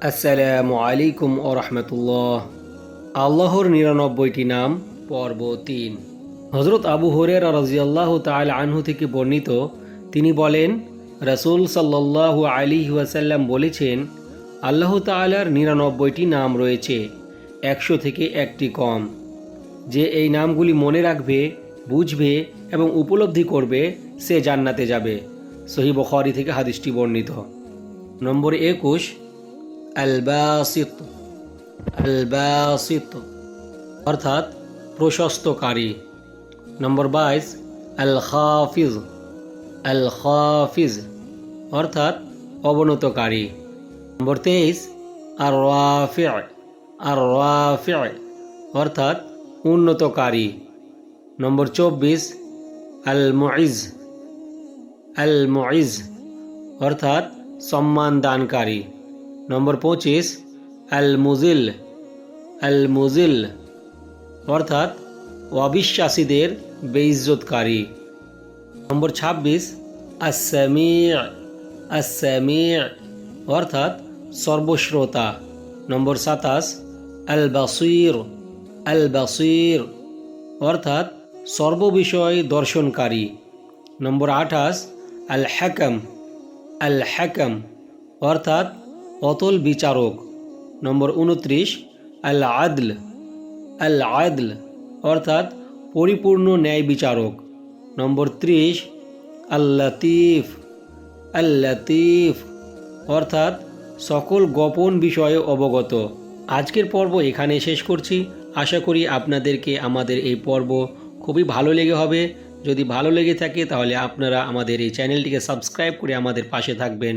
আসসালামু আলাইকুম ও রহমতুল্লাহ। আল্লাহর নিরানব্বইটি নাম, পর্ব তিন। হজরত আবু হরের রাজিয়াল্লাহ তাল আনহু থেকে বর্ণিত, তিনি বলেন, রসুল সাল্লাল্লাহু আলী ওয়াসাল্লাম বলেছেন, আল্লাহ তালার নিরানব্বইটি নাম রয়েছে, একশো থেকে একটি কম। যে এই নামগুলি মনে রাখবে, বুঝবে এবং উপলব্ধি করবে, সে জান্নাতে যাবে। সহি বখারি থেকে হাদিসটি বর্ণিত। নম্বর একুশ আলবাসিত আলবাসিত, অর্থাৎ প্রশস্তকারী। নম্বর বাইশ আল খাফিজ আল খাফিজ অর্থাৎ অবনতকারী। নম্বর তেইশ আর রাফি আর রাফি অর্থাৎ উন্নতকারী। নম্বর চব্বিশ আল মুইজ আল মুইজ অর্থাৎ সম্মান দানকারী নম্বর পঁচিশ আল মুজিল আল মুজিল অর্থাৎ অবিশ্বাসীদের বেইজ্জতকারী। নম্বর ছাব্বিশ আসামি আসামি অর্থাৎ সর্বশ্রোতা। নম্বর সাতাশ আল বাসির আল বাসির অর্থাৎ সর্ববিষয় দর্শনকারী। নম্বর আঠাশ আল হ্যাকম আল হ্যাকম অর্থাৎ অতল বিচারক, নম্বর উনত্রিশ আল আদল আল আদল অর্থাৎ পরিপূর্ণ ন্যায় বিচারক। নম্বর ত্রিশ আল লতিফ আল লতিফ অর্থাৎ সকল গোপন বিষয়ে অবগত। আজকের পর্ব এখানে শেষ করছি। আশা করি আপনাদেরকে আমাদের এই পর্ব খুবই ভালো লেগে হবে। যদি ভালো লেগে থাকে তাহলে আপনারা আমাদের এই চ্যানেলটিকে সাবস্ক্রাইব করে আমাদের পাশে থাকবেন।